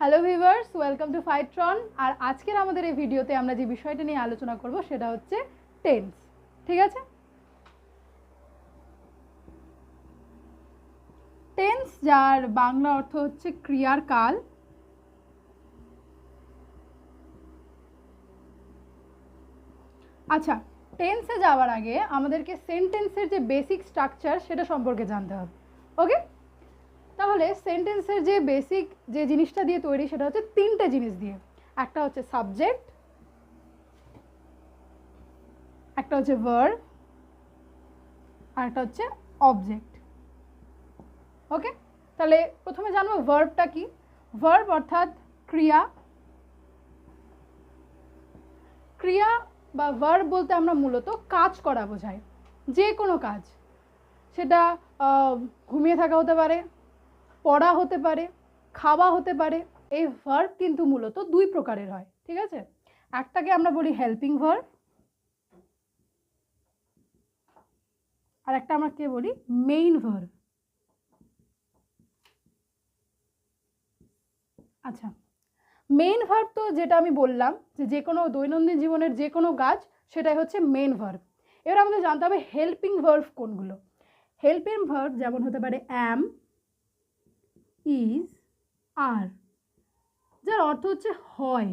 Hello viewers welcome to ফাইট্রন আর আজকের আমাদের এই ভিডিওতে আমরা যে বিষয়টা নিয়ে আলোচনা করব সেটা হচ্ছে টেন্স ঠিক আছে? টেন্স যার বাংলা অর্থ হচ্ছে ক্রিয়ার কাল আচ্ছা টেন্সে যাওয়ার আগে আমাদেরকে সেন্টেন্সের যে বেসিক স্ট্রাকচার সেটা সম্পর্কে জানতে হবে ওকে তাহলে সেন্টেন্সের যে বেসিক যে জিনিসটা দিয়ে তৈরি সেটা হচ্ছে তিনটে জিনিস দিয়ে। একটা হচ্ছে সাবজেক্ট একটা হচ্ছে ভার্ব আর একটা হচ্ছে অবজেক্ট ওকে তাহলে প্রথমে জানব ভার্বটা কি? ভার্ব অর্থাৎ ক্রিয়া। ক্রিয়া বা ভার্ব বলতে আমরা মূলত কাজ করা বোঝাই, যে কোনো কাজ। সেটা ঘুমিয়ে থাকা হতে পারে, পড়া হতে পারে, খাওয়া হতে পারে, এই ভার্ব কিন্তু মূলত দুই প্রকারের হয়, ঠিক আছে? একটাকে আমরা বলি হেল্পিং ভার্ব আর একটা আমরা কে বলি মেইন ভার্ব আচ্ছা মেইন ভার্ব তো যেটা আমি বললাম, যে যে কোনো দৈনন্দিন জীবনের যে কোনো কাজ, সেটাই হচ্ছে মেন ভার্ব এবার আমাদের জানতে হবে হেল্পিং ভার্ব কোনগুলো? হেল্পিং ভার্ব যেমন হতে পারে অ্যাম ইজ আর যার অর্থ হচ্ছে হয়।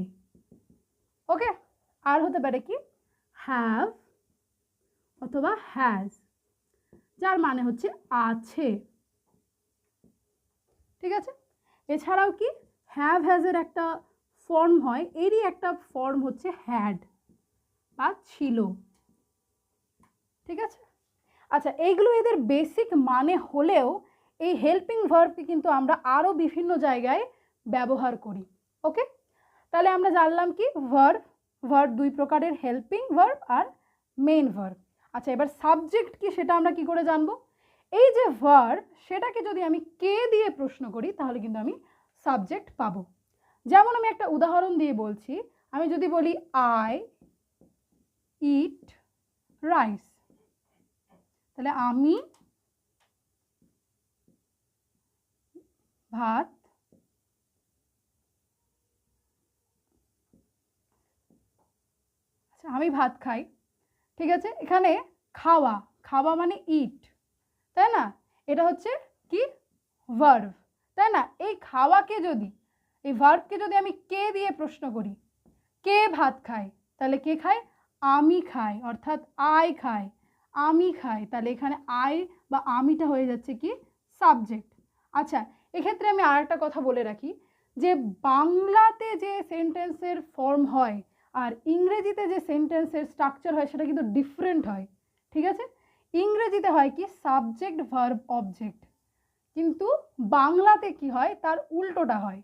ওকে আর হতে পারে কি? হ্যাভ অথবা হ্যাজ যার মানে হচ্ছে আছে। ঠিক আছে? এছাড়াও কি? হ্যাভ হ্যাজের একটা ফর্ম হয়, এরই একটা ফর্ম হচ্ছে হ্যাড বা ছিল। ঠিক আছে? আচ্ছা এইগুলো এদের বেসিক মানে হলেও এই হেল্পিং ভার্বকে কিন্তু আমরা আরও বিভিন্ন জায়গায় ব্যবহার করি ওকে তাহলে আমরা জানলাম কি? ভার্ব ভার্ব দুই প্রকারের হেল্পিং ভার্ব আর মেন ভার্ব আচ্ছা এবার সাবজেক্ট কি সেটা আমরা কি করে জানব? এই যে ভার্ব সেটাকে যদি আমি কে দিয়ে প্রশ্ন করি, তাহলে কিন্তু আমি সাবজেক্ট পাবো। যেমন আমি একটা উদাহরণ দিয়ে বলছি, আমি যদি বলি আই ইট রাইস তাহলে আমি ভাত আচ্ছা আমি ভাত খাই, ঠিক আছে? এখানে খাওয়া খাওয়া মানে ইট তাই না? এটা হচ্ছে কি? ভার্ভ তাই না? এই খাওয়াকে যদি, এই ভার্ভকে যদি আমি কে দিয়ে প্রশ্ন করি? কে ভাত খায়? তাহলে কে খায়? আমি খাই, অর্থাৎ আই খায়। আমি খাই, তাহলে এখানে আই বা আমিটা হয়ে যাচ্ছে কি? সাবজেক্ট আচ্ছা এক্ষেত্রে আমি আর একটা কথা বলে রাখি, যে বাংলাতে যে সেন্টেন্সের ফর্ম হয় আর ইংরেজিতে যে সেন্টেন্সের স্ট্রাকচার হয়, সেটা কিন্তু ডিফারেন্ট হয়। ঠিক আছে? ইংরেজিতে হয় কি? সাবজেক্ট ভার্ব অবজেক্ট কিন্তু বাংলাতে কি হয়? তার উল্টোটা হয়।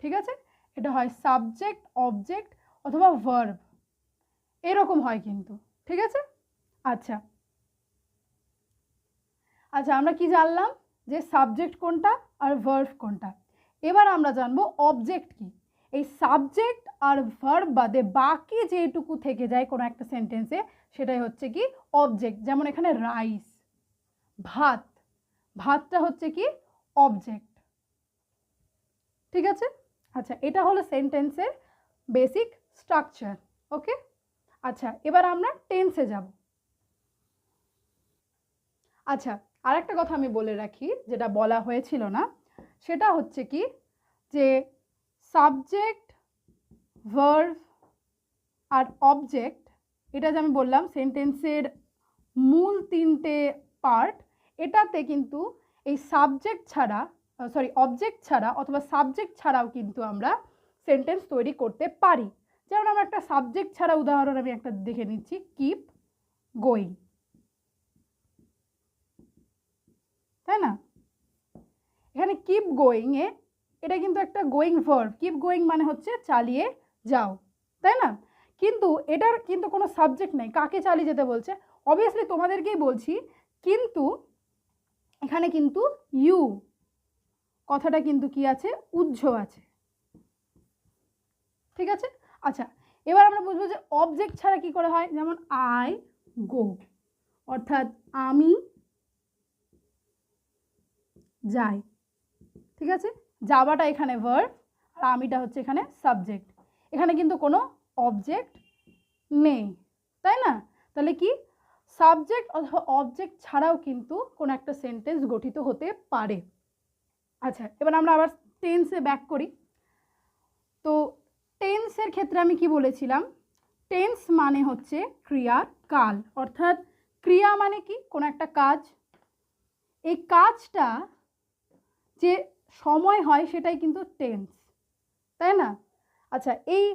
ঠিক আছে? এটা হয় সাবজেক্ট অবজেক্ট অথবা ভার্ব এরকম হয় কিন্তু। ঠিক আছে? আচ্ছা। আচ্ছা আমরা কি জানলাম? যে সাবজেক্ট কোনটা আর ভার্ব কোনটা? এবার আমরা জানব অবজেক্ট কি? এই সাবজেক্ট আর ভার্ব বাদে বাকি যেটুকু থেকে যায় কোনো একটা সেন্টেন্সে সেটাই হচ্ছে কি অবজেক্ট যেমন এখানে রাইস ভাত ভাতটা হচ্ছে কি? অবজেক্ট ঠিক আছে? আচ্ছা এটা হলো সেন্টেন্সের বেসিক স্ট্রাকচার ওকে আচ্ছা এবার আমরা টেন্সে যাব। আচ্ছা আর একটা কথা আমি বলে রাখি, যেটা বলা হয়েছিল না, সেটা হচ্ছে কি? যে সাবজেক্ট ভার্ভ আর অবজেক্ট এটা যে আমি বললাম সেন্টেন্সের মূল তিনটে পার্ট এটাতে কিন্তু এই সাবজেক্ট ছাড়া সরি অবজেক্ট ছাড়া অথবা সাবজেক্ট ছাড়াও কিন্তু আমরা সেন্টেন্স তৈরি করতে পারি। যেমন আমরা একটা সাবজেক্ট ছাড়া উদাহরণ আমি একটা দেখে নিচ্ছি কিপ গোয়িং তাই না? এখানে কিপ গোয়িংয়ে এটা কিন্তু একটা গোয়িং ভার্ব কিপ গোয়িং মানে হচ্ছে চালিয়ে যাও। তাই না? কিন্তু এটার কিন্তু কোনো সাবজেক্ট নেই। কাকে চালিয়ে যেতে বলছে? অবভিয়াসলি তোমাদেরকেই বলছি, কিন্তু এখানে কিন্তু ইউ কথাটা কিন্তু কি আছে? উজ্জ আছে। ঠিক আছে? আচ্ছা এবার আমরা বুঝব যে অবজেক্ট ছাড়া কি করে হয়? যেমন আই গো অর্থাৎ আমি যাই। ঠিক আছে? যাওয়াটা এখানে ভার্ব আর আমিটা হচ্ছে এখানে সাবজেক্ট এখানে কিন্তু কোনো অবজেক্ট নেই, তাই না? তাহলে কি? সাবজেক্ট অথবা অবজেক্ট ছাড়াও কিন্তু কোনো একটা সেন্টেন্স গঠিত হতে পারে। আচ্ছা এবার আমরা আবার টেন্সে ব্যাক করি। তো টেন্সের ক্ষেত্রে আমি কি বলেছিলাম? টেন্স মানে হচ্ছে ক্রিয়ার কাল অর্থাৎ ক্রিয়া মানে কি? কোনো একটা কাজ। এই কাজটা যে সময় হয় সেটাই কিন্তু টেন্স তাই না? আচ্ছা এই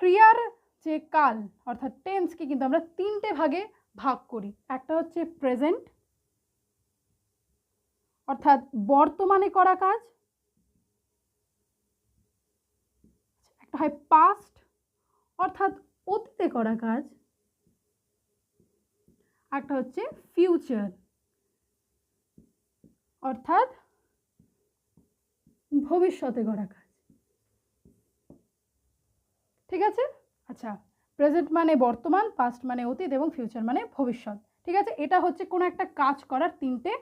ক্রিয়ার যে কাল, অর্থাৎ টেন্সকে কিন্তু আমরা তিনটে ভাগে ভাগ করি। একটা হচ্ছে প্রেজেন্ট অর্থাৎ বর্তমানে করা কাজ, একটা হয় পাস্ট অর্থাৎ অতীতে করা কাজ, একটা হচ্ছে ফিউচার অর্থাৎ ভবিষ্যতে করা কাজ। ঠিক আছে? আচ্ছা প্রেজেন্ট মানে বর্তমান পাস্ট মানে অতীত এবং ফিউচার মানে ভবিষ্যৎ। ঠিক আছে? এটা হচ্ছে কোনো একটা কাজ করার তিনটে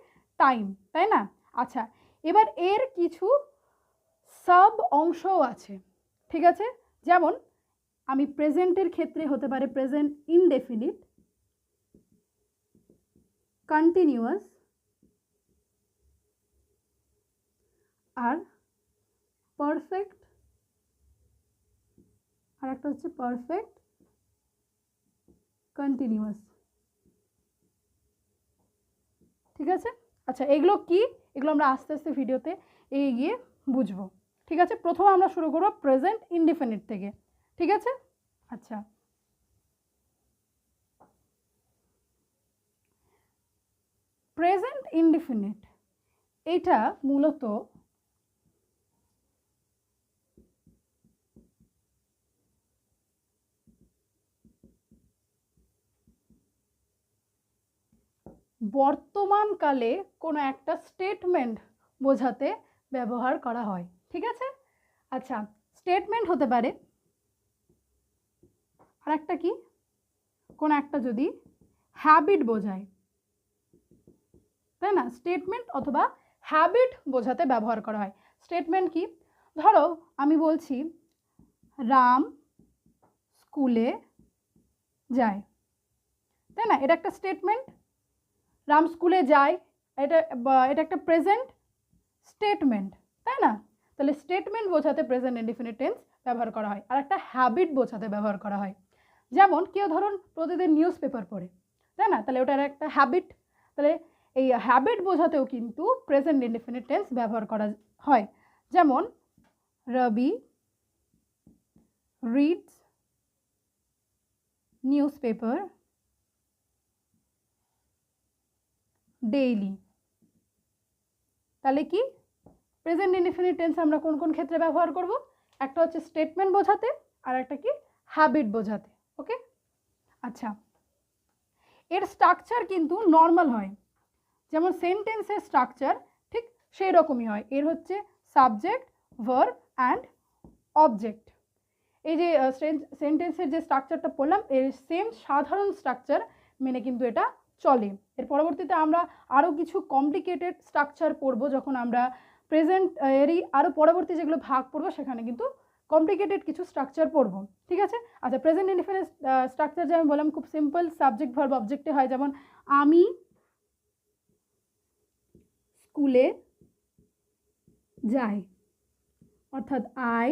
টাইম তাই না? আচ্ছা এবার এর কিছু সাব অংশও আছে, ঠিক আছে? যেমন, আমি প্রেজেন্টের ক্ষেত্রে হতে পারে প্রেজেন্ট ইনডেফিনিট কন্টিনিউয়াস আর পারফেক্ট আর একটা হচ্ছে পারফেক্ট কন্টিনিউয়াস ঠিক আছে? আচ্ছা এগুলো কি? এগুলো আমরা আস্তে আস্তে ভিডিওতে এগিয়ে বুঝব। ঠিক আছে? প্রথমে আমরা শুরু করব প্রেজেন্ট ইনডিফিনিট থেকে। ঠিক আছে? আচ্ছা। প্রেজেন্ট ইনডিফিনিট এটা মূলত বর্তমানকালে কোনো একটা স্টেটমেন্ট বোঝাতে ব্যবহার করা হয়, ঠিক আছে? আচ্ছা স্টেটমেন্ট হতে পারে আর একটা কি? কোনো একটা যদি হ্যাবিট বোঝায়, তাই না? স্টেটমেন্ট অথবা হ্যাবিট বোঝাতে ব্যবহার করা হয়। স্টেটমেন্ট কি? ধরো, আমি বলছি, রাম স্কুলে যায়, তাই না? এটা একটা স্টেটমেন্ট রাম স্কুলে যায়, এটা এটা একটা প্রেজেন্ট স্টেটমেন্ট তাই না? তাহলে স্টেটমেন্ট বোঝাতে প্রেজেন্ট ইনডিফিনিট টেন্স ব্যবহার করা হয়, আর একটা হ্যাবিট বোঝাতে ব্যবহার করা হয়। যেমন, কেউ ধরুন প্রতিদিন নিউজ পেপার পড়ে, তাই না? তাহলে ওটার একটা হ্যাবিট তাহলে এই হ্যাবিট বোঝাতেও কিন্তু প্রেজেন্ট ইনডিফিনিট টেন্স ব্যবহার করা হয়। যেমন Rabi reads newspaper daily তাহলে কি? প্রেজেন্ট ইনডিফিনিট টেন্স আমরা কোন কোন ক্ষেত্রে ব্যবহার করব? একটা হচ্ছে স্টেটমেন্ট বোঝাতে আর একটা কি? হ্যাবিট বোঝাতে ওকে আচ্ছা এর স্ট্রাকচার কিন্তু নর্মাল হয়। যেমন সেন্টেন্সের স্ট্রাকচার ঠিক সেই রকমই হয়। এর হচ্ছে সাবজেক্ট ভার্ব অ্যান্ড অবজেক্ট এই যে সেন্টেন্সের যে স্ট্রাকচারটা পড়লাম, এর সেম সাধারণ স্ট্রাকচার মেনে কিন্তু এটা চলে। এর পরবর্তীতে আমরা আরও কিছু কমপ্লিকেটেড স্ট্রাকচার পড়ব যখন আমরা প্রেজেন্ট এরই আরও পরবর্তী যেগুলো ভাগ পড়ব সেখানে কিন্তু কমপ্লিকেটেড কিছু স্ট্রাকচার পড়ব। ঠিক আছে? আচ্ছা প্রেজেন্ট ইনডিফিনিট স্ট্রাকচার যে আমি বললাম খুব সিম্পল সাবজেক্ট ভার্ব অবজেক্টে হয়। যেমন আমি স্কুলে যাই, অর্থাৎ আই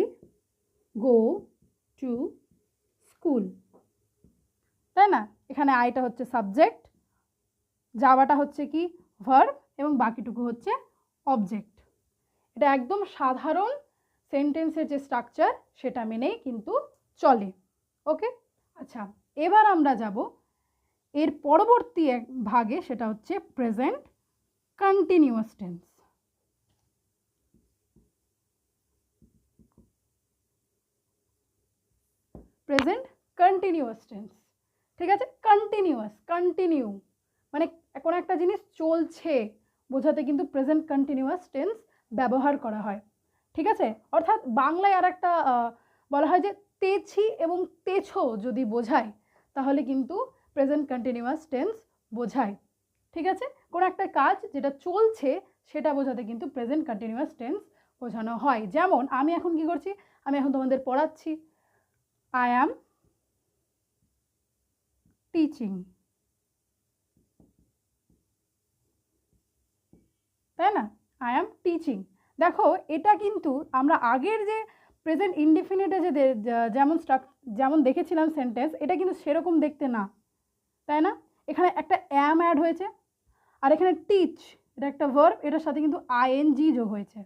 গো টু স্কুল তাই না? এখানে আইটা হচ্ছে সাবজেক্ট যাওয়াটা হচ্ছে কি? ভার্ব এবং বাকিটুকু হচ্ছে অবজেক্ট এটা একদম সাধারণ সেন্টেন্সের যে স্ট্রাকচার সেটা মেনেই কিন্তু চলে। ওকে আচ্ছা এবার আমরা যাব। এর পরবর্তী এক ভাগে সেটা হচ্ছে present continuous tense present continuous tense ঠিক আছে? কন্টিনিউয়াস কন্টিনিউ মানে কোনো একটা জিনিস চলছে, বোঝাতে কিন্তু প্রেজেন্ট কন্টিনিউয়াস টেন্স ব্যবহার করা হয়। ঠিক আছে? অর্থাৎ বাংলায় আর একটা বলা হয় যে তেছি এবং তেছো যদি বোঝায়, তাহলে কিন্তু প্রেজেন্ট কন্টিনিউয়াস টেন্স বোঝায়। ঠিক আছে? কোনো একটা কাজ যেটা চলছে, সেটা বোঝাতে কিন্তু প্রেজেন্ট কন্টিনিউয়াস টেন্স বোঝানো হয়। যেমন, আমি এখন কি করছি? আমি এখন তোমাদের পড়াচ্ছি। আই অ্যাম টিচিং তাই না? আই অ্যাম টিচিং দেখো, এটা কিন্তু আমরা আগের যে প্রেজেন্ট ইনডিফিনিটে যে যেমন স্ট্রাক যেমন দেখেছিলাম সেন্টেন্স এটা কিন্তু সেরকম দেখতে না। তাই না? এখানে একটা অ্যাম অ্যাড হয়েছে, আর এখানে টিচ এটা একটা ভার্ব এটার সাথে কিন্তু আইএনজি যোগ হয়েছে।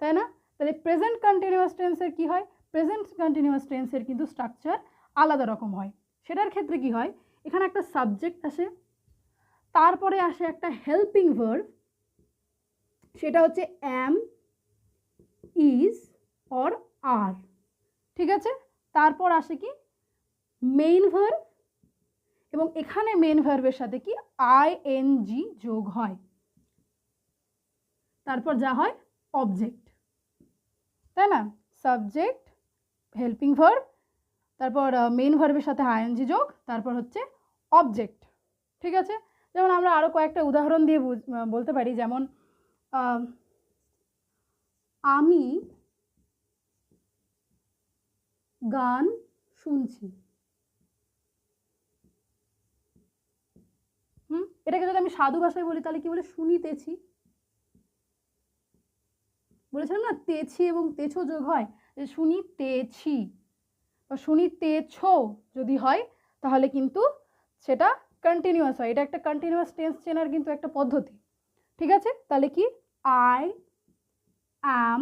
তাই না? তাহলে প্রেজেন্ট কন্টিনিউয়াস টেন্সের কি হয়? প্রেজেন্ট কন্টিনিউয়াস টেন্সের কিন্তু স্ট্রাকচার আলাদা রকম হয়। সেটার ক্ষেত্রে কি হয়? এখানে একটা সাবজেক্ট আসে, তারপরে আসে একটা হেল্পিং ভার্ব সেটা হচ্ছে অ্যাম ইজ অর আর ঠিক আছে? তারপর আসে কি? মেইন ভার্ব এবং এখানে মেন ভার্বের সাথে কি? আই এন জি যোগ হয়। তারপর যা হয় অবজেক্ট তাই না? সাবজেক্ট হেল্পিং ভার্ব তারপর মেইন ভার্বের সাথে আইএনজি যোগ, তারপর হচ্ছে অবজেক্ট ঠিক আছে? যেমন আমরা আরও কয়েকটা উদাহরণ দিয়ে বলতে পারি, যেমন আমি গান শুনছি। হুম? এটাকে যদি আমি সাধু ভাষায় বলি, তাহলে কি বলে? শুনিতেছি। বলেছিলাম না, তেছি এবং তেছো যোগ হয়। যে শুনিতেছি বা শুনিতেছ যদি হয়, তাহলে কিন্তু সেটা কন্টিনিউয়াস হয়। এটা একটা কন্টিনিউয়াস টেন্স চেনার কিন্তু একটা পদ্ধতি। ঠিক আছে? তাহলে কি? আই অ্যাম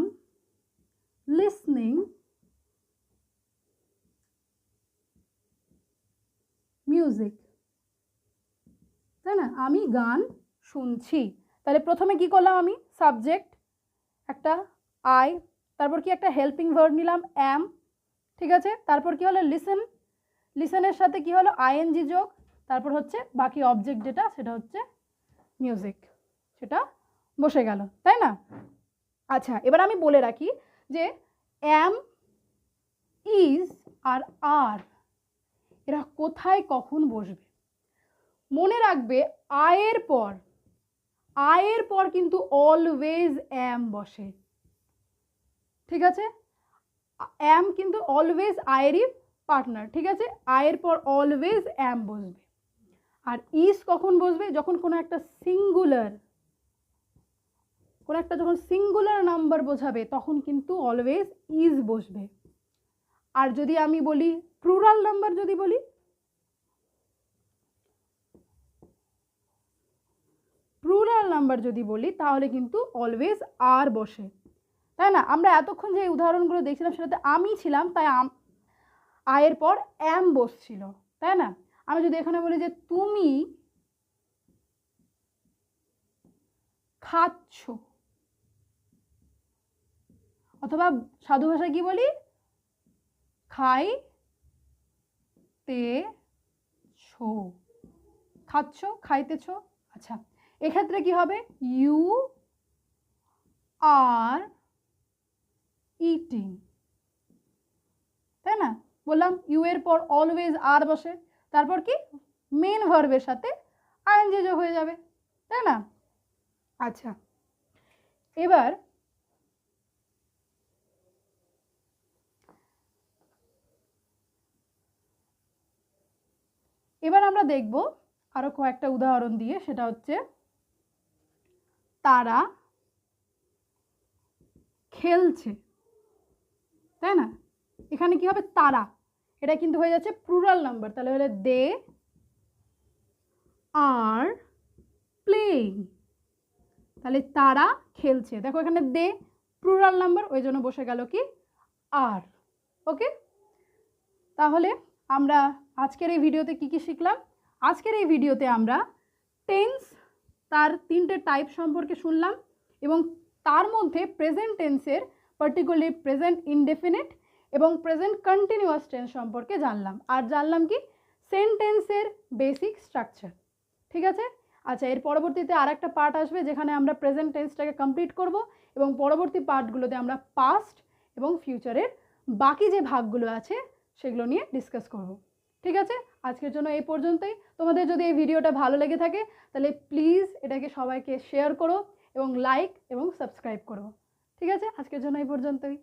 লিসনিং মিউজিক তাই না? আমি গান শুনছি। তাহলে প্রথমে কি করলাম আমি? সাবজেক্ট একটা আই তারপর কি একটা হেল্পিং ভার্ব নিলাম অ্যাম ঠিক আছে? তারপর কি হলো? লিসেন লিসেনের সাথে কি হলো? আইএনজি যোগ, তারপর হচ্ছে বাকি অবজেক্ট যেটা, সেটা হচ্ছে মিউজিক সেটা বসে গেল, তাই না? আচ্ছা এবার আমি বলে রাখি যে অ্যাম ইজ আর আর এরা কোথায় কখন বসবে? মনে রাখবে আয়ের পর আয়ের পর কিন্তু অলওয়েজ অ্যাম বসে। ঠিক আছে? অ্যাম কিন্তু অলওয়েজ আয়েরই পার্টনার ঠিক আছে? আয়ের পর অলওয়েজ অ্যাম বসবে। আর ইজ কখন বসবে? যখন কোনো একটা সিঙ্গুলার কোনো একটা যখন সিঙ্গুলার নাম্বার বোঝাবে, তখন কিন্তু অলওয়েজ ইজ বসবে। আর যদি আমি বলি প্লুরাল নাম্বার যদি বলি প্লুরাল নাম্বার যদি বলি, তাহলে কিন্তু অলওয়েজ আর বসে। তাই না? আমরা এতক্ষণ যে উদাহরণগুলো দেখছিলাম, সেটাতে আমি ছিলাম, তাই আয়ের পর অ্যাম বসছিল, তাই না? আমি যদি এখানে বলি যে তুমি খাচ্ছ অথবা সাধু ভাষায় কি বলি? খাই, তে, ছো। খাচ্ছ, খাইতেছ? আচ্ছা এক্ষেত্রে কি হবে? You are eating. তাই না? বললাম, ইউ এর পর অলওয়েজ আর বসে। তারপর কি? মেন ভার্বের সাথে আইএনজি হয়ে যাবে। তাই না? আচ্ছা এবার এবার আমরা দেখব আরও কয়েকটা উদাহরণ দিয়ে, সেটা হচ্ছে তারা খেলছে, তাই না? এখানে কি হবে? তারা। এটা কিন্তু হয়ে যাচ্ছে প্লুরাল নাম্বার তাহলে হলে দে আর প্লেইং তাহলে তারা খেলছে। দেখো এখানে দে প্লুরাল নাম্বার ওই জন্য বসে গেল কি? আর ওকে তাহলে আমরা আজকের এই ভিডিওতে কি কি শিখলাম? আজকের এই ভিডিওতে আমরা টেন্স তার তিনটে টাইপ সম্পর্কে শুনলাম এবং তার মধ্যে প্রেজেন্ট টেন্সের পার্টিকুলারলি প্রেজেন্ট ইনডেফিনিট এবং প্রেজেন্ট কন্টিনিউয়াস টেন্স সম্পর্কে জানলাম। আর জানলাম কি? সেন্টেন্সের বেসিক স্ট্রাকচার ঠিক আছে? আচ্ছা এর পরবর্তীতে আর একটা পার্ট আসবে যেখানে আমরা প্রেজেন্ট টেন্সটাকে কমপ্লিট করব এবং পরবর্তী পার্টগুলোতে আমরা পাস্ট এবং ফিউচারের বাকি যে ভাগগুলো আছে সেগুলো নিয়ে ডিসকাস করব। ঠিক আছে? আজকের জন্য এই পর্যন্তই। তোমাদের যদি এই ভিডিওটা ভালো লেগে থাকে, তাহলে প্লিজ এটাকে সবাইকে শেয়ার করো এবং লাইক এবং সাবস্ক্রাইব করো। ঠিক আছে? আজকের জন্য এই পর্যন্তই।